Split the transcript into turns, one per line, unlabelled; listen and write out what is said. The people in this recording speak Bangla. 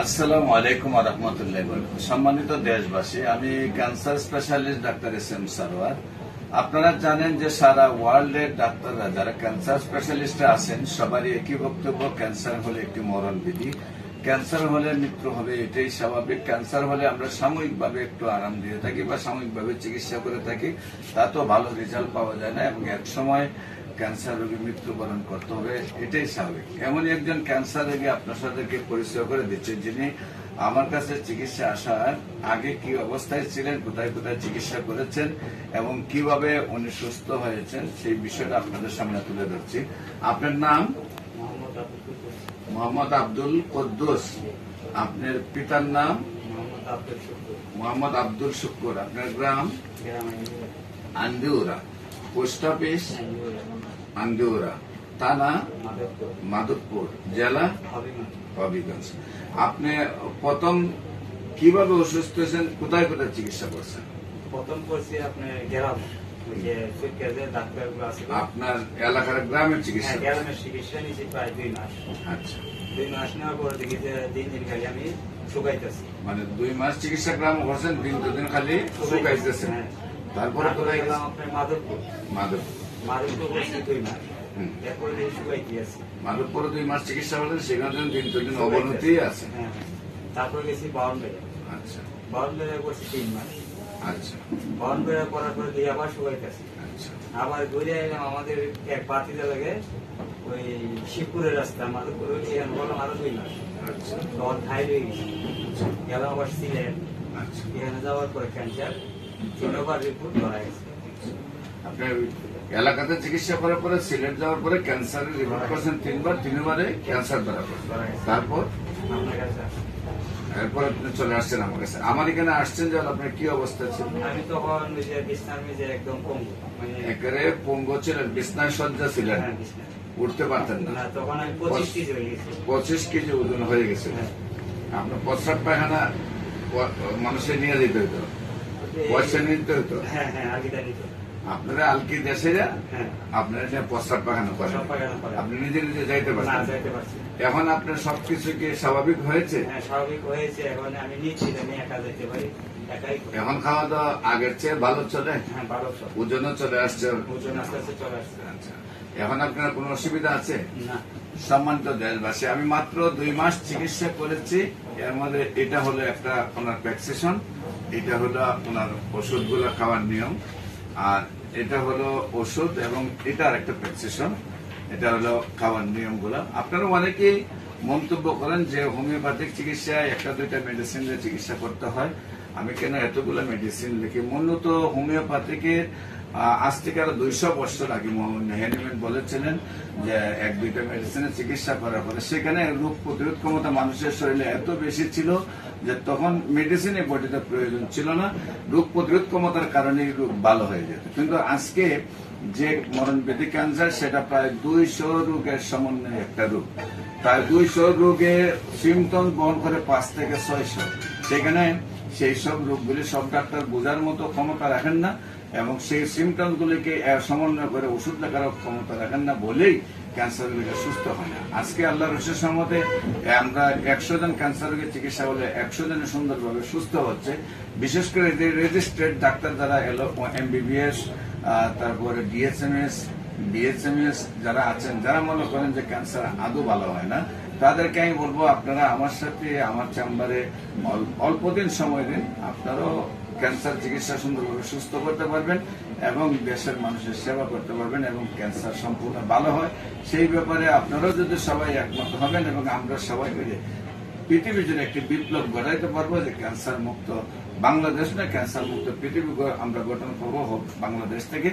আসসালামু আলাইকুম রহমতুল্লাহ সম্মানিত দেশবাসী, আমি cancer specialist doctor S M Sarwar আপনারা জানেন যে সারা ওয়ার্ল্ডের ডাক্তাররা যারা ক্যান্সার স্পেশালিস্ট আছেন, সবারই একই বক্তব্য, ক্যান্সার হলে একটি মরণ বিধি ক্যান্সার হলে মৃত্যু হবে, এটাই স্বাভাবিক। ক্যান্সার হলে আমরা সাময়িকভাবে একটু আরাম দিয়ে থাকি বা সাময়িকভাবে চিকিৎসা করে থাকি। তাতেও ভালো রেজাল্ট পাওয়া যায় না এবং এক সময় ক্যান্সার রোগী মৃত্যুবরণ করতে হবে এটাই স্বাভাবিক। এমনই একজন ক্যান্সার রোগী আপনার সাথে পরিচয় করে দিচ্ছে যিনি আমার কাছে চিকিৎসা আসার আগে কি অবস্থায় ছিলেন কোথায় কোথায় চিকিৎসা করেছেন এবং কীভাবে উনি সুস্থ হয়েছেন সেই বিষয়টা আপনাদের সামনে তুলে ধরছি। আপনার নাম?
মোহাম্মদ আব্দুল কুদ্দুস।
আপনার পিতার নাম?
মোহাম্মদ আব্দুল
শুক্কুর। আপনার গ্রাম?
গ্রাম
আন্দিউরা। Post office? আন্দিউরা থানা?
মাধবপুর
জেলা?
হবিগঞ্জ।
আপনি প্রথম কীভাবে অসুস্থ হয়েছেন? কোথায় কোথায় চিকিৎসা করছেন?
প্রথম করছি আপনার গ্রাম
আপনার এলাকার গ্রামের চিকিৎসা
হ্যাঁ গ্রামের চিকিৎসা নিয়েছি প্রায় দুই মাস।
আচ্ছা।
দুই মাস নেওয়ার পরে দেখি যে দিন দিন খালি আমি শুকাইতেছি।
মানে দুই মাস চিকিৎসা গ্রাম করছেন দিন দুদিন খালি শুকাইতেছেন।
হ্যাঁ।
তারপরে
তারপরে
কোথায়
গেলাম আপনার মাধবপুর। মাধবপুর।
মাধবপুরে দুই মাস চিকিৎসা হলেন সেখানে দিন দুদিন অবনতি আছে।
হ্যাঁ তারপরে গেছি বাউন্ডারি।
আচ্ছা।
বাউন্ডারি করছি তিন মাস।
আচ্ছা।
বাউন্ডারি করার পরে আবার শুকাইতেছি
আচ্ছা।
আবার ঘুরে এলাম আমাদের এক পার্টিতে লাগে ওই শিবপুরের রাস্তা এখানে বললাম আরও দুই মাস।
আচ্ছা।
তখন খাই রয়ে গেছি। গেলাম আবার সিলেট।
আচ্ছা।
এখানে যাওয়ার পরে ক্যান্সার। তিনবার রিপোর্ট করা গেছে।
আপনার এলাকাতে চিকিৎসা করার পরে সিলেট যাওয়ার পরে ক্যান্সারের রিপোর্ট করছেন তিনবার তিনবারে ক্যান্সার ধরা তারপর। এরপর আপনি চলে আসছেন আমার কাছে। আমার এখানে আসছেন যখন আপনার কি অবস্থা ছিল?
আমি তখন একদম পঙ্গু মানে
একেবারে পঙ্গ ছিলেন বিছনায় সজ্জা ছিলেন।
হ্যাঁ,
উঠতে পারতেন না।
না তখন আমি পঁচিশ কেজি
ওজন হয়ে গেছে।
হ্যাঁ।
আপনার প্রস্রাব পায়খানা মানুষের নিয়ে যেতে হতো পয়সা নিতে হতো
হ্যাঁ হ্যাঁ আগে জানি তো
আপনারা আলকি দেশে যা
হ্যাঁ।
আপনারা যে প্রস্রাব পায়খানা করেন। আপনি নিজে নিজে যাইতে পারছেন।
যাইতে পারছি
এখন আপনার সবকিছু কি স্বাভাবিক হয়েছে?
হ্যাঁ স্বাভাবিক হয়েছে। এখন আমি নিচ্ছি আমি একা যেতে পারি
এখন খাওয়া দাওয়া আগের চেয়ে ভালো চলে?
হ্যাঁ
ওজনও চলে আসছে?
ওজন আস্তে আস্তে চলে আসছে।
আচ্ছা। এখন আপনার কোনো অসুবিধা আছে?
না।
সম্মানিত দেশবাসী আমি মাত্র দুই মাস চিকিৎসা করেছি। এর মধ্যে এটা হলো একটা ওনার ভ্যাকসিনেশন এটা হলো ওনার ওষুধগুলো খাওয়ার নিয়ম। আর এটা হলো ওষুধ এবং এটা একটা প্রেসক্রিপশন। এটা হলো খাওয়ার নিয়মগুলো। আপনারা অনেকেই মন্তব্য করেন যে হোমিওপ্যাথিক চিকিৎসায় একটা দুইটা মেডিসিন চিকিৎসা করতে হয়। আমি কেন এতগুলো মেডিসিন লিখি? মূলত হোমিওপ্যাথিকের আজ থেকে আরও দুইশো বছর আগে নেহানিমেন বলেছিলেন যে এক, দুইটা মেডিসিনের চিকিৎসা করার পরে সেখানে রোগ প্রতিরোধ ক্ষমতা মানুষের শরীরে এত বেশি ছিল যে তখন মেডিসিনের বডিতে প্রয়োজন ছিল না। রোগ প্রতিরোধ ক্ষমতার কারণে রোগ ভালো হয়ে যেত। কিন্তু আজকে যে মরণ ব্যাধি ক্যান্সার সেটা প্রায় দুইশো রোগের সমন্বয়ে একটা রোগ। প্রায় দুইশো রোগে সিমটম বহন করে পাঁচ থেকে ছয়শো। সেখানে সেই সব রোগগুলি সব ডাক্তার বোঝার মতো ক্ষমতা রাখেন না এবং সেই সিমটমস গুলিকে সমন্বয় করে ওষুধ লেখার ক্ষমতা রাখেন না বলেই ক্যান্সার রোগীরা সুস্থ হয় না। আজকে আল্লাহ রসের সম্মতে আমরা একশো জন ক্যান্সার রোগীর চিকিৎসা হলে একশো জনের সুন্দরভাবে সুস্থ হচ্ছে। বিশেষ করে যে রেজিস্ট্রেড ডাক্তার যারা এলো এমবিবিএস তারপরে ডিএসএমএস বিএসএমএস যারা আছেন, যারা মনে করেন যে ক্যান্সার আদৌ ভালো হয় না তাদেরকে আমি বলব, আপনারা আমার সাথে, আমার চেম্বারে অল্প দিন সময় দিন, আপনারাও ক্যান্সার চিকিৎসা সুন্দরভাবে সুস্থ করতে পারবেন এবং দেশের মানুষের সেবা করতে পারবেন এবং ক্যান্সার সম্পূর্ণ ভালো হয়। সেই ব্যাপারে আপনারাও যদি সবাই একমত হবেন এবং আমরা সবাই মিলে পৃথিবী জুড়ে একটি বিপ্লব গড়াইতে পারব যে ক্যান্সার মুক্ত বাংলাদেশ না ক্যান্সার মুক্ত পৃথিবী আমরা গঠন করব বাংলাদেশ থেকে।